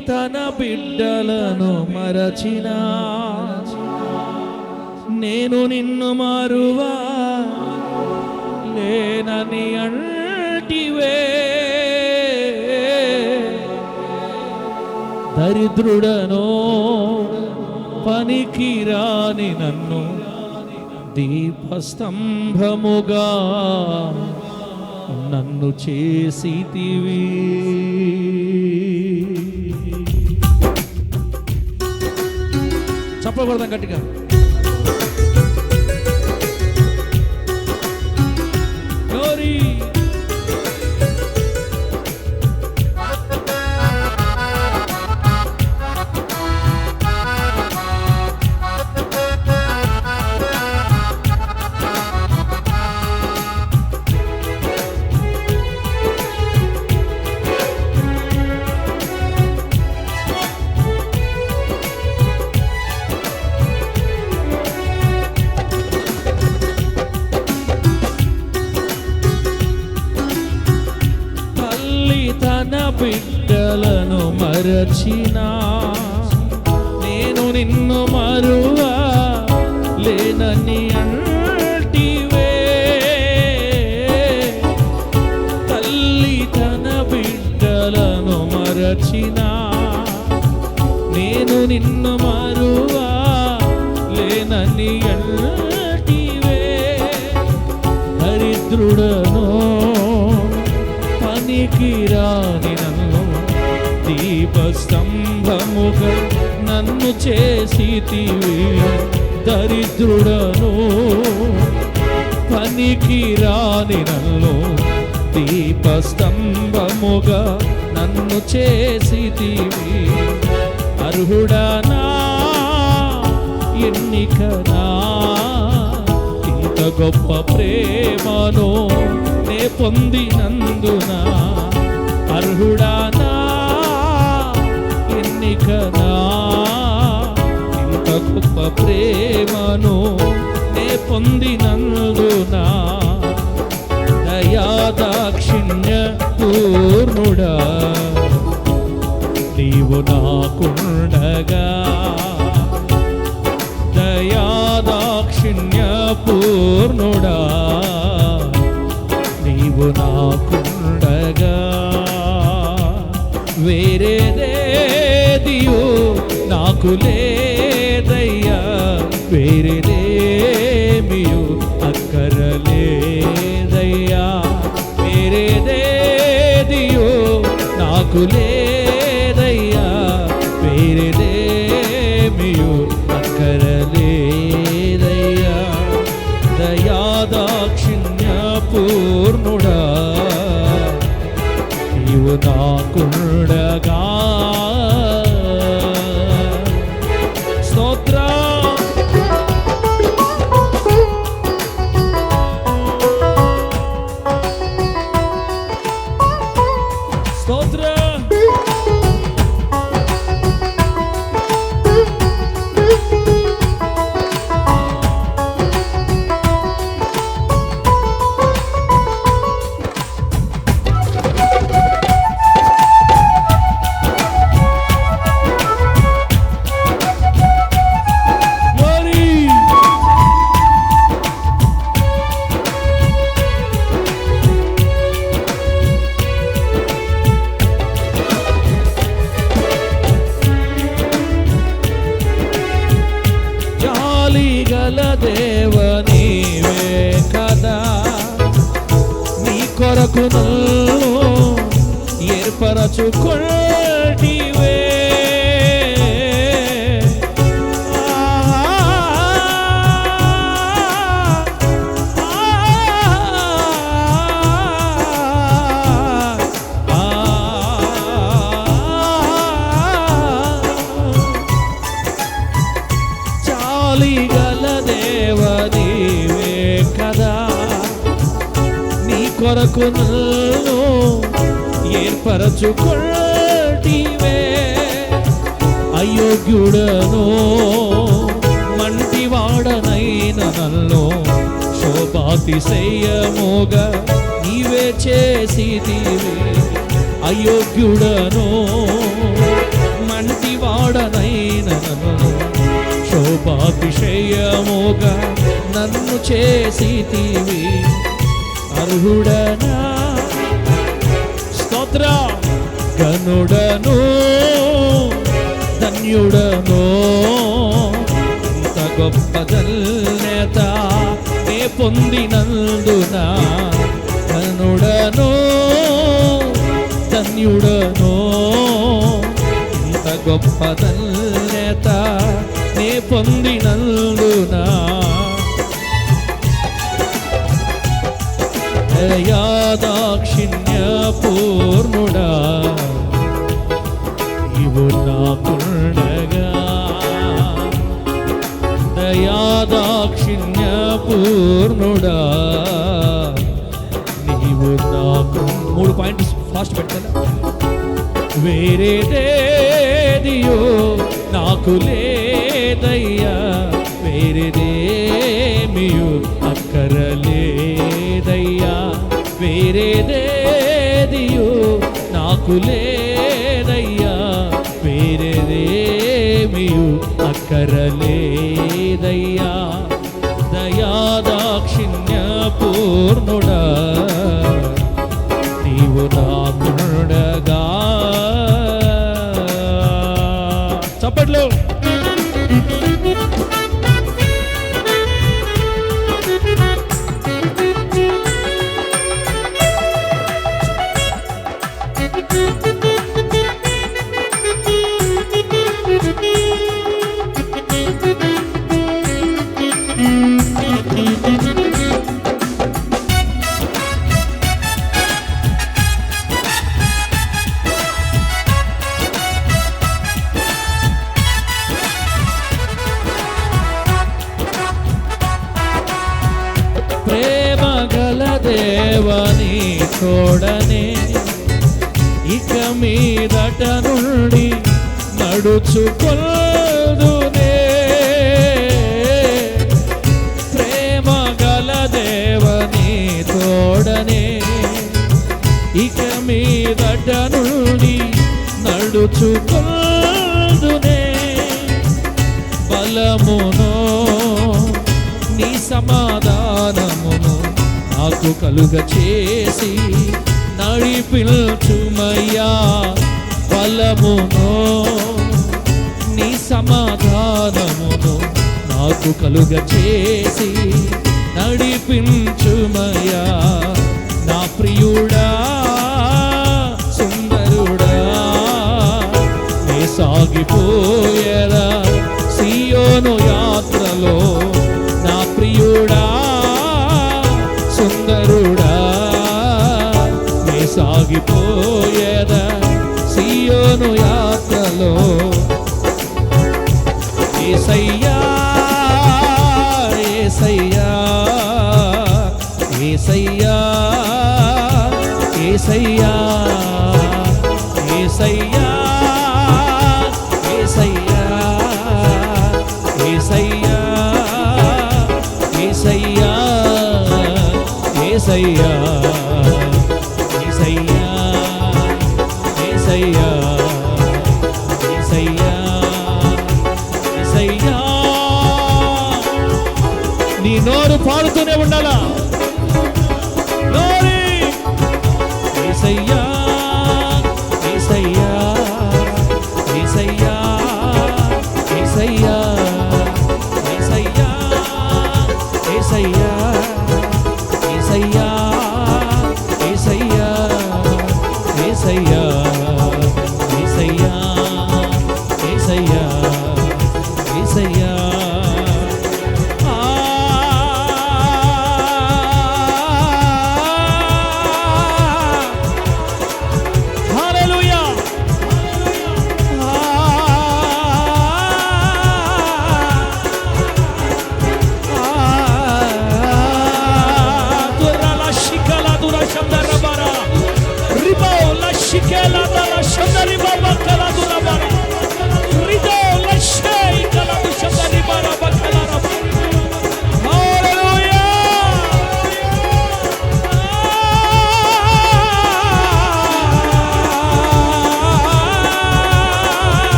తన బిడ్డలను మరచిన. నేను నిన్ను మారువా? లేనని అంటివే. దరిద్రుడనో పనికిరాని నన్ను దీపస్తంభముగా నన్ను చేసితివి. இப்போ விரதம் கட்டுங்க చేసితివి దరిద్రుడను పనికిరాని నన్ను దీపస్తంభముగా నన్ను చేసితివి. అర్హుడనా ఎన్నికనా? ఇంత గొప్ప ప్రేమను నే పొందినందున అర్హుడానా ఎన్నికనా? గొప్ప ప్రేమను నే పొందినందున? దయాదాక్షిణ్య పూర్ణుడా? నీవు నాకుండగా. దయాదాక్షిణ్య పూర్ణుడా? నీవు నాకుండగా. వేరేదేదియో నాకు లేదయ్యా వేరేదేమియో అక్కరలేదయ్యా. వేరేదేదియో నాకు లేదయ్యా వేరేదేమియో అక్కరలేదయ్యా. దయాదాక్షిణ్య పూర్ణుడా నీవు నాకుండగా కొరకు నన్ను కొరకు నన్ను ఏర్పరచుకొంటివే. అయోగ్యుడను మంటివాడనైన నన్ను శోభాతిశయముగా నీవే చేసిదివి అయోగ్యుడను మంటివాడనైన నన్ను శోభాతిశయముగా నన్ను చేసితివి. అర్హుడనా? స్తోత్ర. గనుడను ధన్యుడను ఇంత గొప్ప ధన్యత నే పొందినందున. ధనుడను ధన్యుడను ఇంత గొప్ప ధన్యత నే పొందినందునా. దయాదాక్షిణ్య పూర్ణుడా ఇవు నాకుండగా. దయాదాక్షిణ్య పూర్ణుడా నీవు నాకు మూడు పాయింట్ ఫాస్ట్ పెట్టాలా? వేరేదేదియో నాకు లేదయ్యా. వేరేదేమియు అక్కరలేదయ్యా. వేరేదేదియో నాకు లేదయ్యా. వేరేదేమియు అక్కరలేదయ్యా. దయాదాక్షిణ్య పూర్ణుడా మీదట నుండి నడుచుకొల్దునే. ప్రేమ గల దేవని తోడనే. ఇక మీదట నుండి నడుచుకొల్దునే. బలమును నీ సమాధానమును నాకు కలుగ చేసి నడిపించుమయ్యా బలమును నీ సమాధానమును నాకు కలుగ చేసి నడిపించుమయ్యా. నా ప్రియుడా సుందరుడా నే సాగిపోయేదా సియోను యాత్రలో నా ప్రియుడా. సాగిపోయేదా సియోను యాత్రలో? ఏసయ్యా ఏసయ్యా ఏసయ్యా ఏసయ్యా ఏసయ్యా ఏసయ్యా ఏసయ్యా ఏసయ్యా ఏసయ్యా. ఏసయ్యా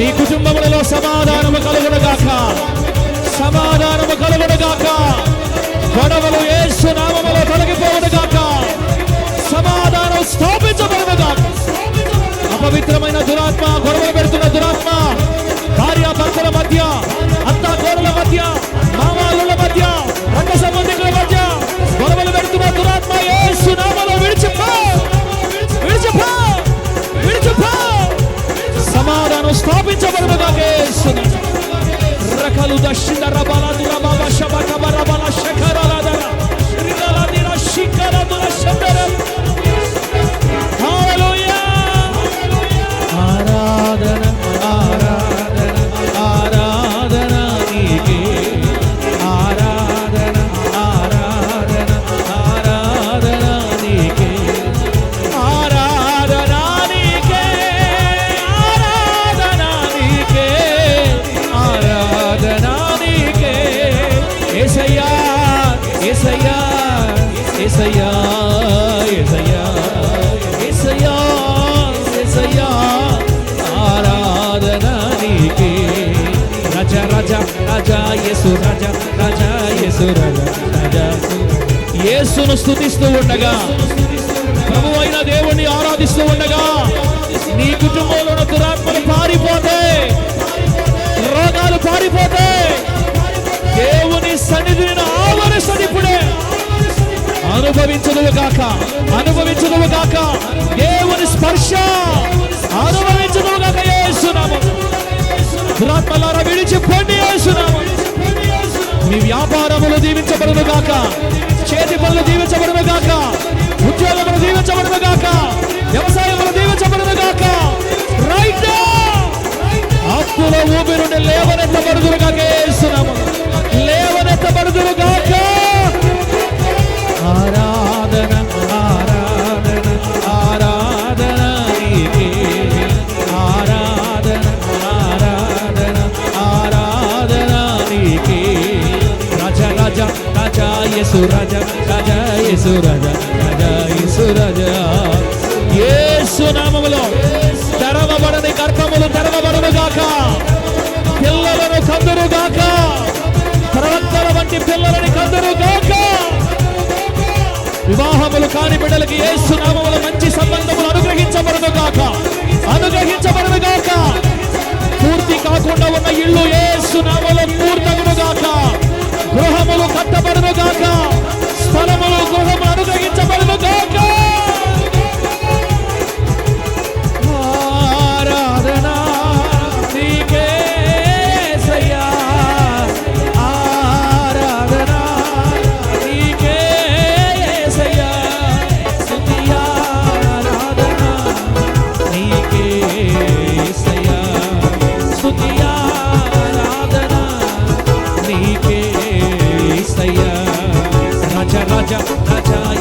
మీ కుటుంబములలో సమాధానము కలుగునగాక. సమాధానము కలుగునగాక. గొడవలు ఏసు నామములో తొలగిపోవునుగాక. సమాధానం స్థాపించబడునుగాక. అపవిత్రమైన దురాత్మ గొడవలు పెడుతున్న దురాత్మ భార్య భర్తల మధ్య వాక్యము స్థాపించబడదు కాకేస్తున్నాడు రకలు దశింద రబాల దురబాబా శబ రబాల శక రజ యేసు యేసు యేసును స్థుతిస్తూ ఉండగా ప్రభు అయిన దేవుణ్ణి ఆరాధిస్తూ ఉండగా నీ కుటుంబంలో ఉన్న దురాత్మలు పారిపోతే రోగాలు పారిపోతే దేవుని సన్నిధిని ఆవరిస్తుంది ఇప్పుడే అనుభవించదువు గాక అనుభవించదువు గాక దేవుని స్పర్శ అనుభవించదువు గాక యేసునామం రాత్మలారా విడిచిపోండి మీ వ్యాపారములు దీవించబడును గాక. చేతి పనులు దీవించబడును గాక. ఉద్యోగములు దీవించబడును గాక. వ్యవసాయములు దీవించబడును గాక. రైట్ అప్పుల ఊపి నుండి లేవనెత్తబడుదురు Segura.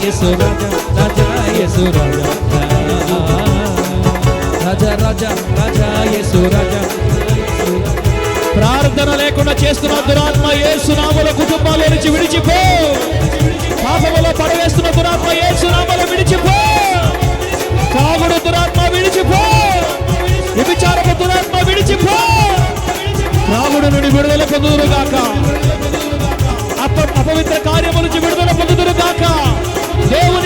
యేసు రాజా రాజా యేసు రాజా. రాజా రాజా రాజా యేసు రాజా. ప్రార్థన లేకుండా చేస్తున్న దురాత్మ ఏసునామల కుటుంబాల నుంచి విడిచిపో. పాపములో పడవేస్తున్న దురాత్మ ఏసునామల విడిచిపో. కాగుడు దురాత్మ విడిచిపో. విభిచారపు దురాత్మ విడిచిపో. రాముడు నుండి విడుదల పొందుగాక పొందుదురుగాక అపవిత్ర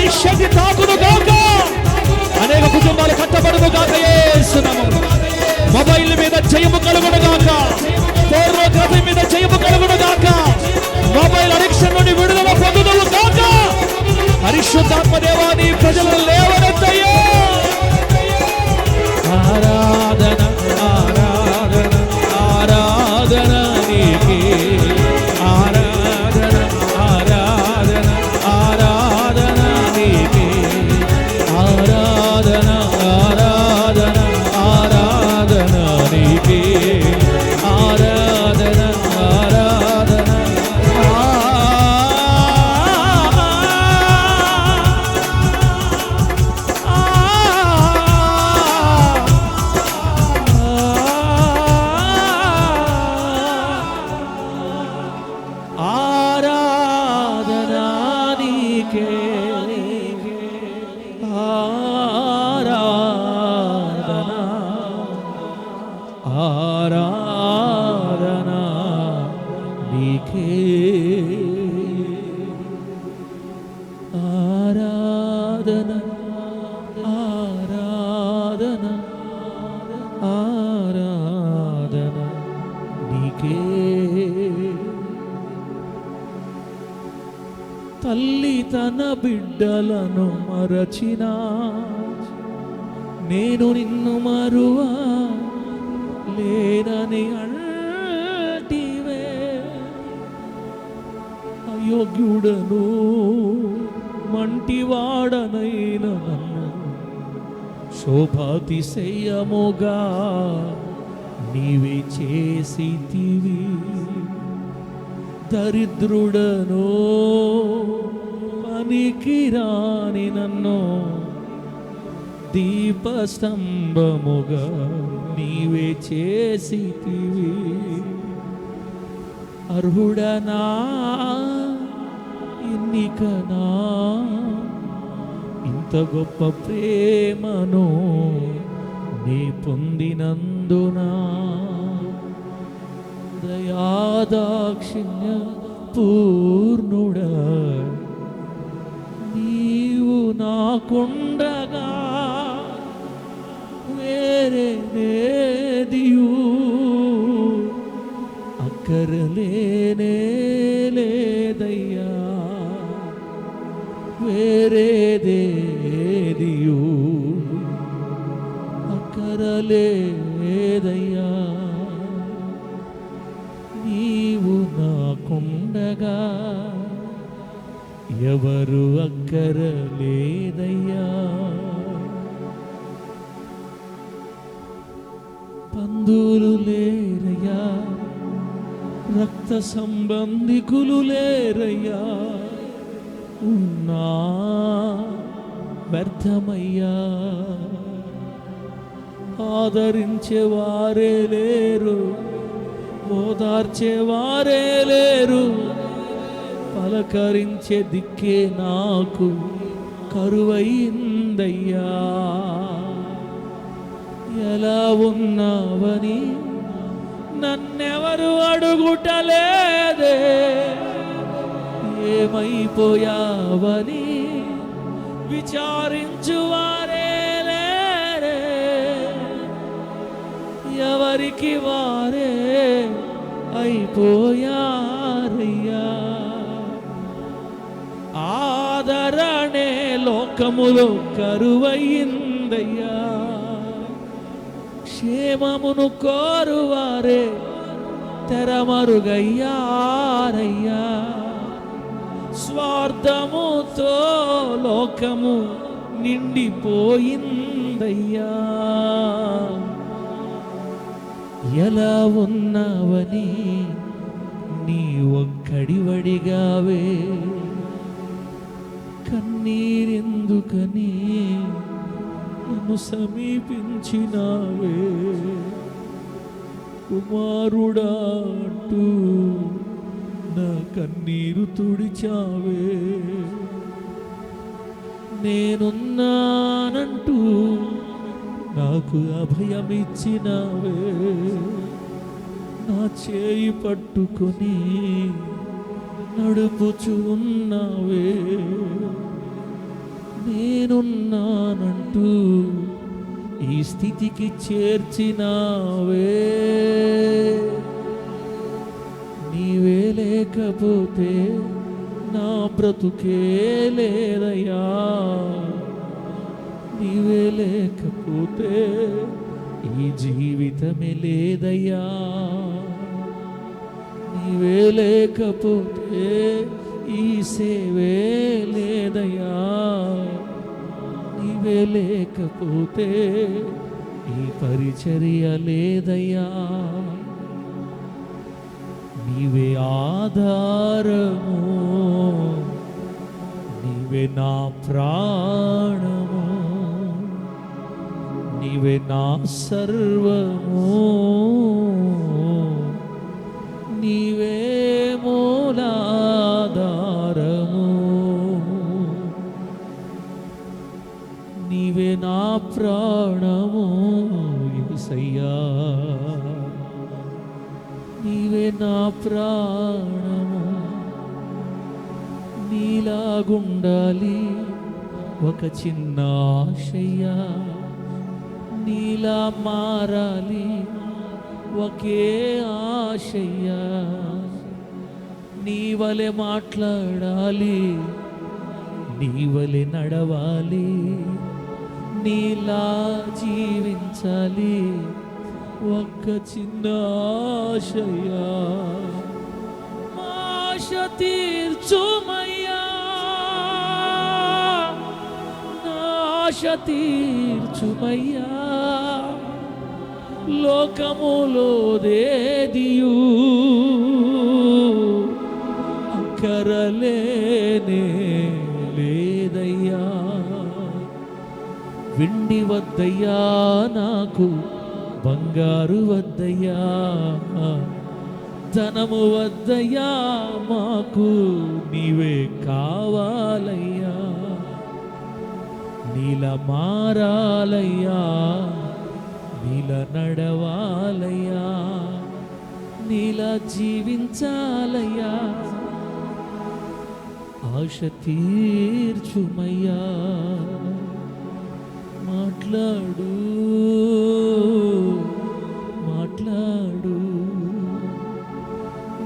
దేవుని శక్తి తాకునుగాక అనేక కుటుంబాలు కట్టబడును గాక యేసునామములో మొబైల్ మీద జయము కలుగును గాక. పోర్నోగ్రఫీ మీద జయము కలుగును గాక. మొబైల్ అడిక్షన్ నుండి విడుదల పొందుదవు గాక. పరిశుద్ధాత్మ దేవాని ప్రజలను ఆరాధన ఆరాధన ఆరాధన నీకే. తల్లి తన బిడ్డలను మరచిన నేను నిన్ను మరువా లేనని అంటివే. అయోగ్యుడను మంటివాడనైన నన్ను శోభాతిశయముగా నీవే చేసితివి. దరిద్రుడను పనికిరాని నన్ను దీపస్తంభముగా నీవే చేసితివి. అర్హుడనా ఎన్నికనా ఇంత గొప్ప ప్రేమను నీ పొందినందునా? దయాదాక్షిణ్య పూర్ణుడ? నీవు నాకుండగా వేరే నేదియు అక్కరలేనే వేరేదేదియు అక్కరలేదయ్యా. నీవు నాకుండగా ఎవరు అక్కరలేదయ్యా. పందూరు లేరయ్యా. రక్త సంబంధికులు లేరయ్యా. ఉన్నా వ్యర్థమయ్యా. ఆదరించే వారే లేరు ఓదార్చే వారే లేరు. పలకరించే దిక్కే నాకు కరువైందయ్యా. ఎలా ఉన్నావని నన్నెవరు అడుగుటలేదే. ఏమైపోయావని విచారించువారే లేరే. ఎవరికి వారే అయిపోయారయ్యా. ఆదరణే లోకములో కరువయ్యిందయ్యా. క్షేమమును కోరువారే తెరమరుగయ్యారయ్యా. స్వార్థముతో లోకము నిండిపోయిందయ్యా. ఎలా ఉన్నావని నీ ఒక్కడివడిగావే కన్నీరెందుకని నన్ను సమీపించినావే. కుమారుడా అంటూ నా కన్నీరు తుడిచావే. నేనున్నానంటూ నాకు అభయమిచ్చినావే. నా చేయి పట్టుకొని నడుపుచు ఉన్నావే. నేనున్నానంటూ ఈ స్థితికి చేర్చినావే. లేకపోతే నా బ్రతుకే లేదయ్యా. నీవే లేకపోతే ఈ జీవితమే లేదయ్యా. నీవే లేకపోతే ఈ సేవే లేదయ్యా. నీవే లేకపోతే ఈ పరిచర్య లేదయ్యా. నీవే ఆధారము నీవే నా ప్రాణము నీవే నా సర్వము నీవే మూలా ఒక చిన్న నీలా మారాలి ఒకే ఆశయ్య. నీ వలె మాట్లాడాలి నీ వలె నడవాలి నీలా జీవించాలి ఒక్క చిన్న ఆశయ్యా. ఆశ తీర్చుమయ్యా ఆశ తీర్చుమయ్యా. లోకములో దేదియు అక్కరలేనే లేదయ్యా. వెండి వద్దయ్యా నాకు బంగారు వద్దయ్యా. ధనము వద్దయ్యా మాకు నీవే కావాలయ్యా. నీల మారాలయ్యా నీల నడవాలయ్యా నీల జీవించాలయ్యా. ఆశ తీర్చుమయ్యా మాట్లాడు మాట్లాడు.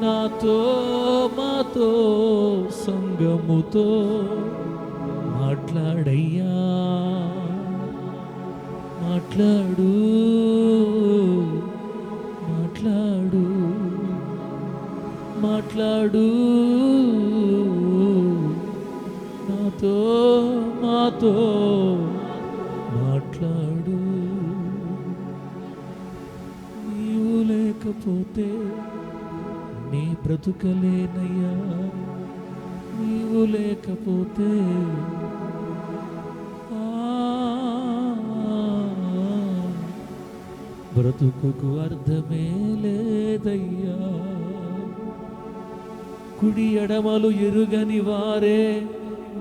నాతో మాతో సంగముతో మాట్లాడయ్యా. మాట్లాడు మాట్లాడు మాట్లాడు. నాతో మాతో మాట్లాడు. నీవు లేకపోతే నీ బ్రతుకలేనయ్యా. నీవు లేకపోతే బ్రతుకుకు అర్థమే లేదయ్యా. కుడి ఎడమలు ఎరుగని వారే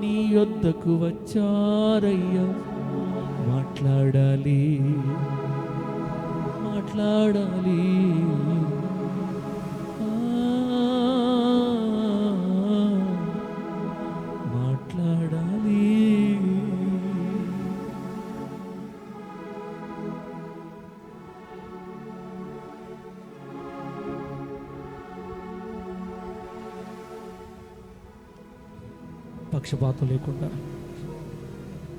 నీ యొద్దకు వచ్చారయ్యా. మాట్లాడాలి మాట్లాడాలి. పక్షపాతం లేకుండా